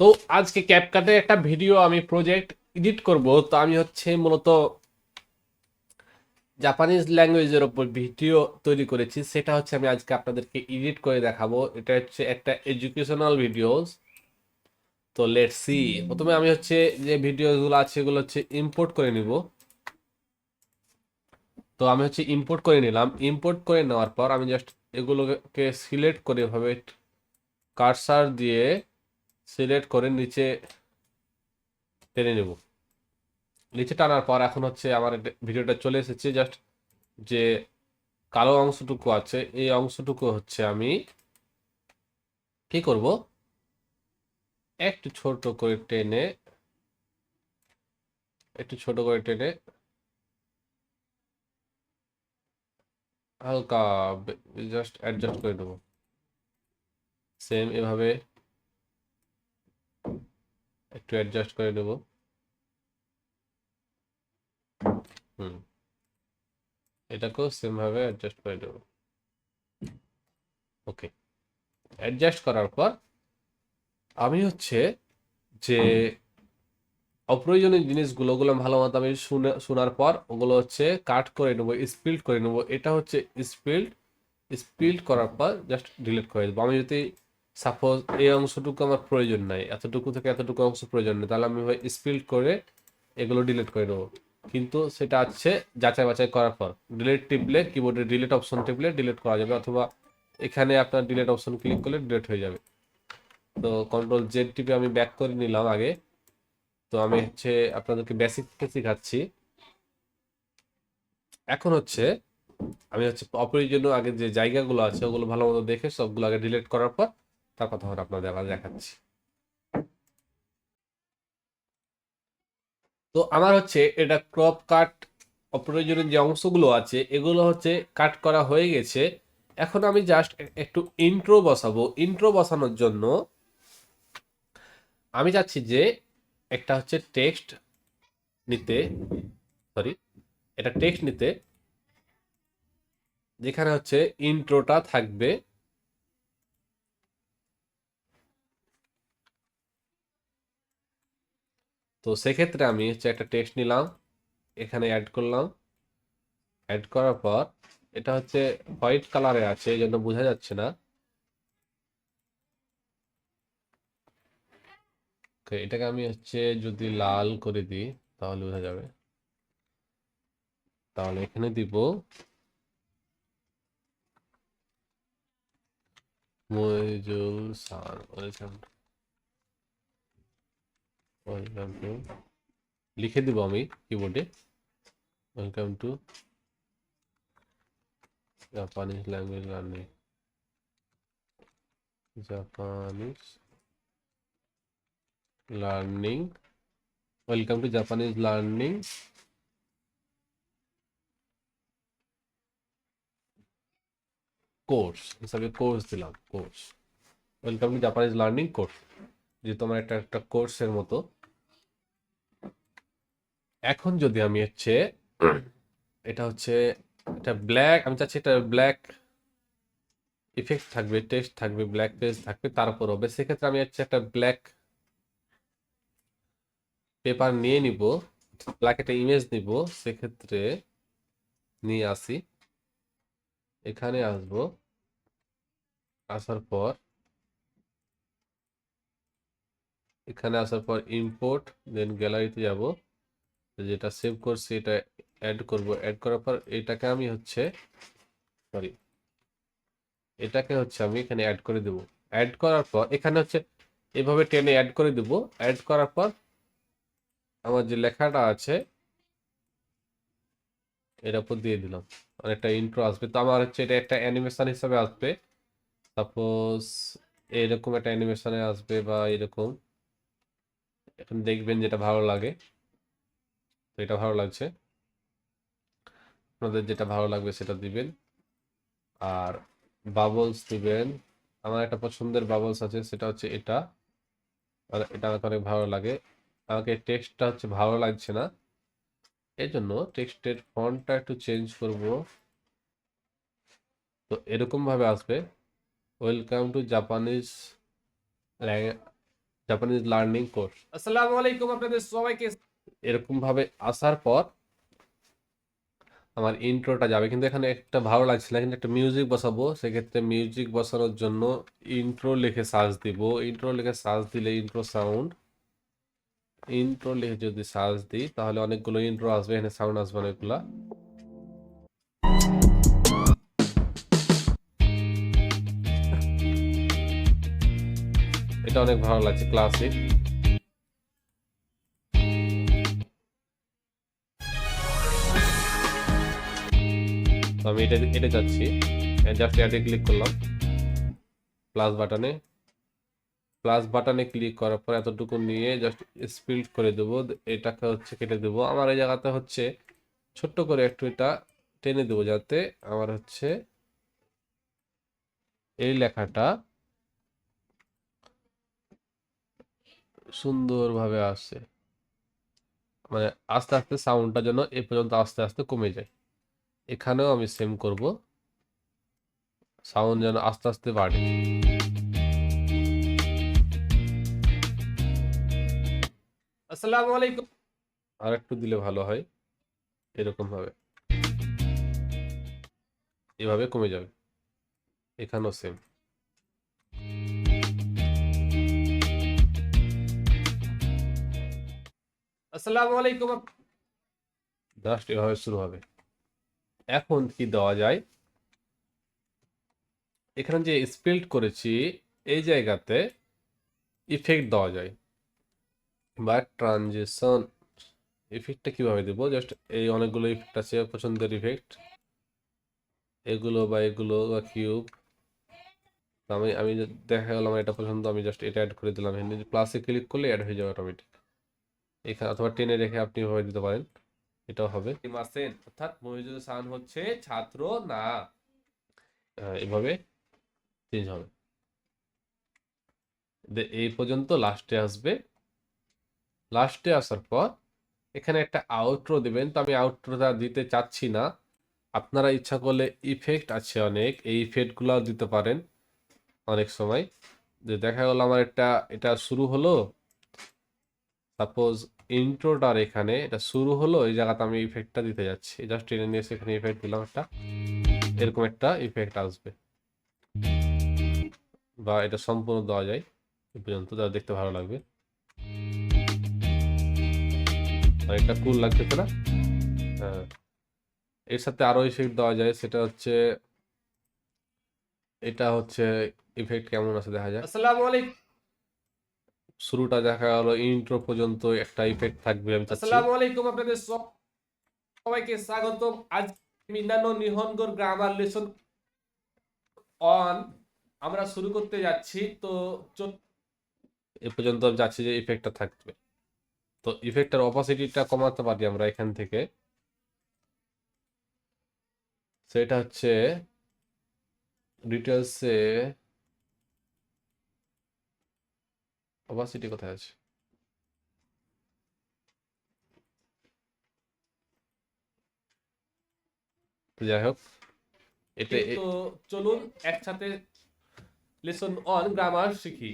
তো আজকে ক্যাপকাটে একটা ভিডিও আমি প্রজেক্ট এডিট করব। তো আমি হচ্ছে মূলত জাপানিজ ল্যাঙ্গুয়েজের ওপর ভিডিও তৈরি করেছি। সেটা হচ্ছে আমি আজকে আপনাদেরকে এডিট করে দেখাবো। এটা হচ্ছে একটা এডুকেশনাল ভিডিওস তো লেট সি প্রথমে আমি হচ্ছে যে ভিডিওগুলো আছে এগুলো হচ্ছে ইম্পোর্ট করে নিব। তো আমি হচ্ছে ইম্পোর্ট করে নিলাম। ইম্পোর্ট করে নেওয়ার পর আমি জাস্ট এগুলোকে সিলেক্ট করে এভাবে কারসার দিয়ে সিলেক্ট করে নিচে টেনে নেব। নিচে টানার পর এখন হচ্ছে আমার ভিডিওটা চলে এসেছে জাস্ট যে কালো অংশটুকু আছে, এই অংশটুকু হচ্ছে আমি কি করব? একটু ছোট করে টেনে, একটু ছোট করে টেনে হালকা জাস্ট অ্যাডজাস্ট করে দেবো সেম এভাবে একটু অ্যাডজাস্ট করে নেব। হুম। এটাকেও সেম ভাবে অ্যাডজাস্ট করে দেব ওকে অ্যাডজাস্ট করার পর আমি হচ্ছে যে অপ্রয়োজনীয় জিনিসগুলো, ওগুলো ভালো মতো আমি শুনে, শোনার পর ওগুলো হচ্ছে কাট করে নেব স্পিল্ড করে নেব। এটা হচ্ছে স্পিল্ড স্পিল্ড করার পর জাস্ট ডিলিট করে দেবো। আমি যদি সাপোজ এই অংশটুকু আমার প্রয়োজন নাই, এতটুকু থেকে এতটুকু অংশ প্রয়োজন নেই, তাহলে আমি ভাই স্পিল্ড করে এগুলো ডিলিট করে দেবো। কিন্তু সেটা আছে যাচাই বাছাই করার পর ডিলিট টিপলে কিবোর্ডে ডিলিট অপশন টিপলে ডিলিট করা যাবে, অথবা এখানে আপনার ডিলিট অপশন ক্লিক করলে ডিলিট হয়ে যাবে। তো কন্ট্রোল জেড টিপে আমি ব্যাক করে নিলাম আগে। তো আমি হচ্ছে আপনাদেরকে বেসিক শেখাচ্ছি। এখন হচ্ছে আমি হচ্ছে অপ্রয়োজনীয় আগে যে জায়গাগুলো আছে, ওগুলো ভালো মতো দেখে সবগুলো আগে ডিলিট করার পর তার কথা হলো আপনাদের আবার দেখাচ্ছি। তো আমার হচ্ছে এটা ক্রপ কাট অপ্রয়োজনীয় যে অংশগুলো আছে, এগুলো হচ্ছে কাট করা হয়ে গেছে। এখন আমি জাস্ট একটু ইন্ট্রো বসাবো। ইন্ট্রো বসানোর জন্য আমি চাচ্ছি যে একটা হচ্ছে টেক্সট নিতে সরি এটা টেক্সট নিতে, যেখানে হচ্ছে ইন্ট্রোটা থাকবে। তো সেক্ষেত্রে আমি হচ্ছে একটা টেক্সট নিলাম, এখানে অ্যাড করলাম। অ্যাড করার পর এটা হচ্ছে হোয়াইট কালারে আছে, এই জন্য বোঝা যাচ্ছে না। এটাকে আমি হচ্ছে যদি লাল করে দিই, তাহলে বোঝা যাবে। তাহলে এখানে দিব মইজুল সান, ওয়েলকাম। ওয়েলকাম টু লিখে দিব আমি কিবোর্ডে welcome to Japanese language learning Japanese learning welcome to Japanese learning course হিসাবে কোর্স দিলাম course welcome to Japanese learning course যেহেতু আমার একটা একটা কোর্সের মতো এখন যদি আমি হচ্ছে এটা হচ্ছে এটা ব্ল্যাক আমি চাচ্ছি এটা ব্ল্যাক ইফেক্ট থাকবে টেক্সট থাকবে ব্ল্যাক পেজ থাকবে তারপর হবে। সেক্ষেত্রে আমি হচ্ছে একটা ব্ল্যাক পেপার নিয়ে নিব ব্ল্যাক একটা ইমেজ নিব সেক্ষেত্রে নিয়ে আসি। এখানে আসব আসার পর এখানে আসার পর ইম্পোর্ট দেন গ্যালারিতে যাব। যেটা সেভ করছি এটা অ্যাড করব। অ্যাড করার পর এটাকে আমি হচ্ছে সরি এটাকে হচ্ছে আমি এখানে অ্যাড করে দেব। অ্যাড করার পর এখানে হচ্ছে এভাবে টেনে অ্যাড করে দেব। অ্যাড করার পর আমার যে লেখাটা আছে, এর উপর দিয়ে দিলাম। অনেকটা ইন্ট্রো আসবে। তো আমার হচ্ছে এটা একটা অ্যানিমেশন হিসাবে আসবে। সাপোজ এরকম একটা অ্যানিমেশনে আসবে বা এরকম। এখন দেখবেন যেটা ভালো লাগে। তো এটা ভালো লাগছে। আপনাদের যেটা ভালো লাগবে সেটা দিবেন। আর বাবলস দিবেন। আমার একটা পছন্দের বাবলস আছে, সেটা হচ্ছে এটা। এটা আমাকে অনেক ভালো লাগে। আমাকে টেক্সটটা হচ্ছে ভালো লাগছে না। এই জন্য টেক্সটের ফন্টটা একটু চেঞ্জ করব। তো এরকম ভাবে আসবে। Welcome to Japanese Japanese learning course আসসালামু আলাইকুম আপনাদের সবাইকে। এরকম ভাবে আসার পর আমার ইন্ট্রোটা যাবে। কিন্তু এখানে একটা ভালো লাগছে না, কিন্তু একটা মিউজিক বসাবো, সেক্ষেত্রে মিউজিক বসানোর জন্য ইন্ট্রো লিখে সার্চ দিব। ইন্ট্রো লিখে সার্চ দিলে ইন্ট্রো সাউন্ড। ইন্ট্রো লিখে যদি সার্চ দিই, তাহলে অনেকগুলো ইন্ট্রো আসবে, এখানে সাউন্ড আসবে অনেকগুলা। এটা অনেক ভালো লাগছে, ক্লাসিক। আমি এটা এটা যাচ্ছি। জাস্ট অ্যাডে ক্লিক করলাম। প্লাস বাটনে প্লাস বাটনে ক্লিক করার পর এতটুকু নিয়ে জাস্ট স্পিড করে দেবো। এটাকে হচ্ছে কেটে দেবো। আমার এই জায়গাতে হচ্ছে ছোট্ট করে একটু এটা টেনে দেবো যাতে আমার হচ্ছে এই লেখাটা সুন্দরভাবে আসে। মানে আস্তে আস্তে সাউন্ডটা যেন এ পর্যন্ত আস্তে আস্তে কমে যায়। এখানেও আমি সেম করব। সাউন্ড যেন আস্তে আস্তে বাড়ে। আসসালামু আলাইকুম আর একটু দিলে ভালো হয়। এরকম ভাবে। এভাবে কমে যাবে। এখানেও সেম আসসালামু আলাইকুম জাস্ট এভাবে শুরু হবে। এখন কি দেওয়া যায়? এখানে যে স্পেল্ড করেছি, এই জায়গাতে ইফেক্ট দেওয়া যায়। বা ট্রানজিশন ইফেক্টটা কীভাবে দেবো? জাস্ট এই অনেকগুলো ইফেক্ট আছে, পছন্দের ইফেক্ট এগুলো বা এগুলো বা কিউব আমি আমি দেখা গেল আমার এটা পছন্দ, আমি জাস্ট এটা অ্যাড করে দিলাম। প্লাসে ক্লিক করলে অ্যাড হয়ে যাবে অটোমেটিক এখানে অথবা টেনে রেখে আপনি এভাবে দিতে পারেন। এটাও হবে। মাসেন অর্থাৎ মহিজুল সান হচ্ছে ছাত্র না? এভাবে চেঞ্জ হবে। এই পর্যন্ত লাস্টে আসবে। লাস্টে আসার পর এখানে একটা আউটরো দিবেন। তো আমি আউটরোটা দিতে চাচ্ছি না। আপনারা ইচ্ছা করলে ইফেক্ট আছে অনেক। এই ইফেক্টগুলো দিতে পারেন অনেক সময়। যে দেখা গেল আমার একটা এটা শুরু হলো। সাপোজ ইন্ট্রোটার এখানে, এটা শুরু হলো, এই জায়গাতে আমি ইফেক্টটা দিতে যাচ্ছি। জাস্ট টেনে নিয়ে এসে এখানে ইফেক্ট দিলাম একটা। এরকম একটা ইফেক্ট আসবে। বা এটা সম্পূর্ণ দেওয়া যায়, এই পর্যন্ত, যা দেখতে ভালো লাগবে। অনেকটা কুল লাগতেছে না? হ্যাঁ। এর সাথে আরও ইফেক্ট দেওয়া যায়, সেটা হচ্ছে, এটা হচ্ছে ইফেক্ট কেমন আছে দেখা যায় আসসালামু আলাইকুম। শুরুটা দেখা গেল ইন্ট্রো পর্যন্ত একটা ইফেক্ট থাকবে আমি চাচ্ছি। আসসালামু আলাইকুম আপনাদের সবাইকে স্বাগতম। আজ মিনানো নিহনগর গ্রামার লেসন অন আমরা শুরু করতে যাচ্ছি। তো এ পর্যন্ত আমি চাচ্ছি যে ইফেক্টটা থাকবে। তো ইফেক্টের অপাসিটিটা কমাতে পারি আমরা এখান থেকে। সেটা হচ্ছে ডিটেলসে অপাসিটি কোথায় আছে? যাই হোক এটা তো চলুন একসাথে লেসন অন গ্রামার শিখি।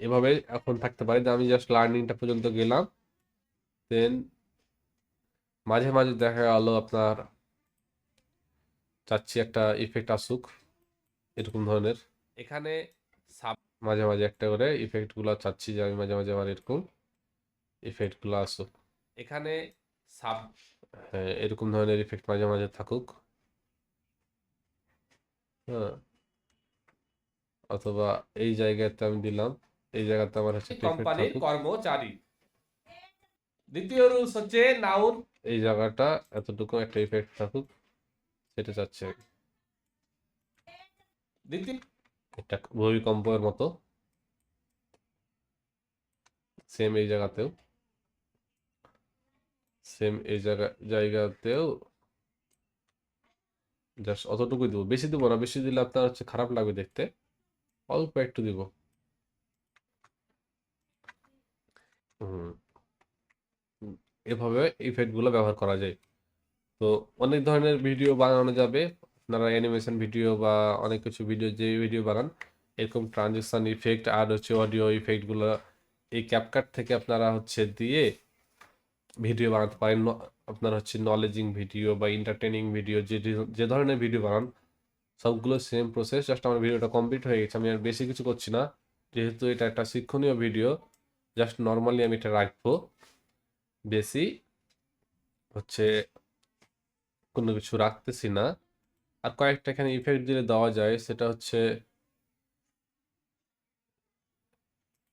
এভাবে এখন থাকতে পারে যে আমি জাস্ট লার্নিংটা পর্যন্ত গেলাম। দেন মাঝে মাঝে দেখা গেল আপনার চাচ্ছি একটা ইফেক্ট আসুক এরকম ধরনের। এখানে মাঝে মাঝে একটা করে ইফেক্টগুলো চাচ্ছি যে আমি মাঝে মাঝে আমার এরকম ইফেক্টগুলো আসুক। এখানে সাব হ্যাঁ এরকম ধরনের ইফেক্ট মাঝে মাঝে থাকুক। হ্যাঁ। অথবা এই জায়গাতে আমি দিলাম এই জায়গাতে আমার হচ্ছে কোম্পানির কর্মচারী। দ্বিতীয় রুলস হচ্ছে নাউন এই জায়গাটা এতটুকু একটা ইফেক্ট থাকুক সেটা চাচ্ছে আমি। দ্বিতীয় এটা ভূমিকম্পের মতো। সেম এই জায়গাতেও। সেম এই জায়গা, জায়গাতেও জাস্ট অতটুকুই দেবো। বেশি দেবো না, বেশি দিলে আপনার হচ্ছে খারাপ লাগবে দেখতে। অল্প একটু দিব। এভাবে ইফেক্টগুলো ব্যবহার করা যায়। তো অনেক ধরনের ভিডিও বানানো যাবে। আপনারা অ্যানিমেশন ভিডিও বা অনেক কিছু ভিডিও যে ভিডিও বানান, এরকম ট্রানজেকশন ইফেক্ট আর হচ্ছে অডিও ইফেক্টগুলো এই ক্যাপকাট থেকে আপনারা হচ্ছে দিয়ে ভিডিও বানাতে পারেন। আপনার হচ্ছে নলেজিং ভিডিও বা এন্টারটেনিং ভিডিও যে যে ধরনের ভিডিও বানান, সবগুলো সেম প্রসেস জাস্ট আমার ভিডিওটা কমপ্লিট হয়ে গেছে, আমি আর বেশি কিছু করছি না। যেহেতু এটা একটা শিক্ষণীয় ভিডিও জাস্ট নর্মালি আমি এটা রাখব। বেশি হচ্ছে কোনো কিছু রাখতেছি না। আর কয়েকটা এখানে ইফেক্ট দিলে দেওয়া যায় সেটা হচ্ছে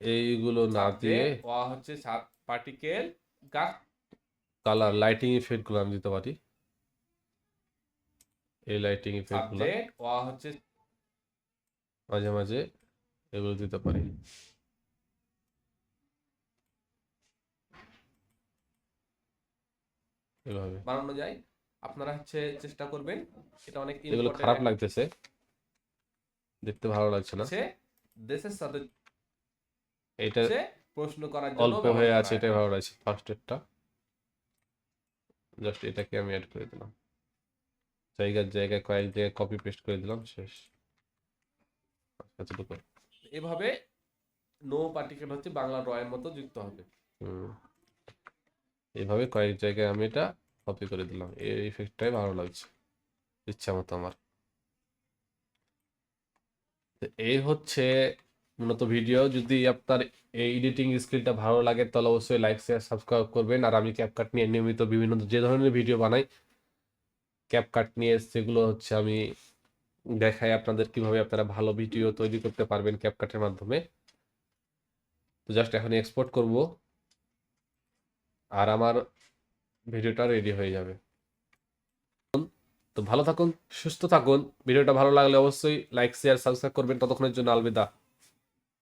এইগুলো না দিয়ে হচ্ছে সাব পার্টিকেল কালার লাইটিং ইফেক্টগুলো আমি দিতে পারি। এই লাইটিং ইফেক্টগুলো হচ্ছে মাঝে মাঝে এগুলো দিতে পারি। এভাবে। বানানো যায়। আপনারা হচ্ছে চেষ্টা করবেন। এটা অনেক এগুলো খারাপ লাগতেছে। দেখতে ভালো লাগছে না। দেশের সাথে এটা প্রশ্ন করার জন্য অল্প হয়ে আছে। এটাই ভালো লাগছে ফার্স্ট এডটা জাস্ট এটাকে আমি অ্যাড করে দিলাম। জায়গার জায়গায় কয়েক জায়গায় কপি পেস্ট করে দিলাম শেষ। এতটুকু। এভাবে নো পার্টিকেল হচ্ছে বাংলা রয়ের মতো যুক্ত হবে। হুম। এইভাবে কয়েক জায়গায় আমি এটা কপি করে দিলাম। এই ইফেক্টটাই ভালো লাগছে। ইচ্ছা মতো আমার। এই হচ্ছে মূলত ভিডিও যদি আপনার এই এডিটিং স্কিলটা ভালো লাগে, তাহলে অবশ্যই লাইক শেয়ার সাবস্ক্রাইব করবেন। আর আমি ক্যাপকাট নিয়ে নিয়মিত বিভিন্ন যে ধরনের ভিডিও বানাই ক্যাপকাট নিয়ে সেগুলো হচ্ছে আমি দেখাই আপনাদের কীভাবে আপনারা ভালো ভিডিও তৈরি করতে পারবেন ক্যাপকাটের মাধ্যমে। তো জাস্ট এখন এক্সপোর্ট করব। আর আমার ভিডিওটা রেডি হয়ে যাবে। তো ভালো থাকুন, সুস্থ থাকুন। ভিডিওটা ভালো লাগলে অবশ্যই লাইক শেয়ার সাবস্ক্রাইব করবেন। ততক্ষণের জন্য আলবিদা।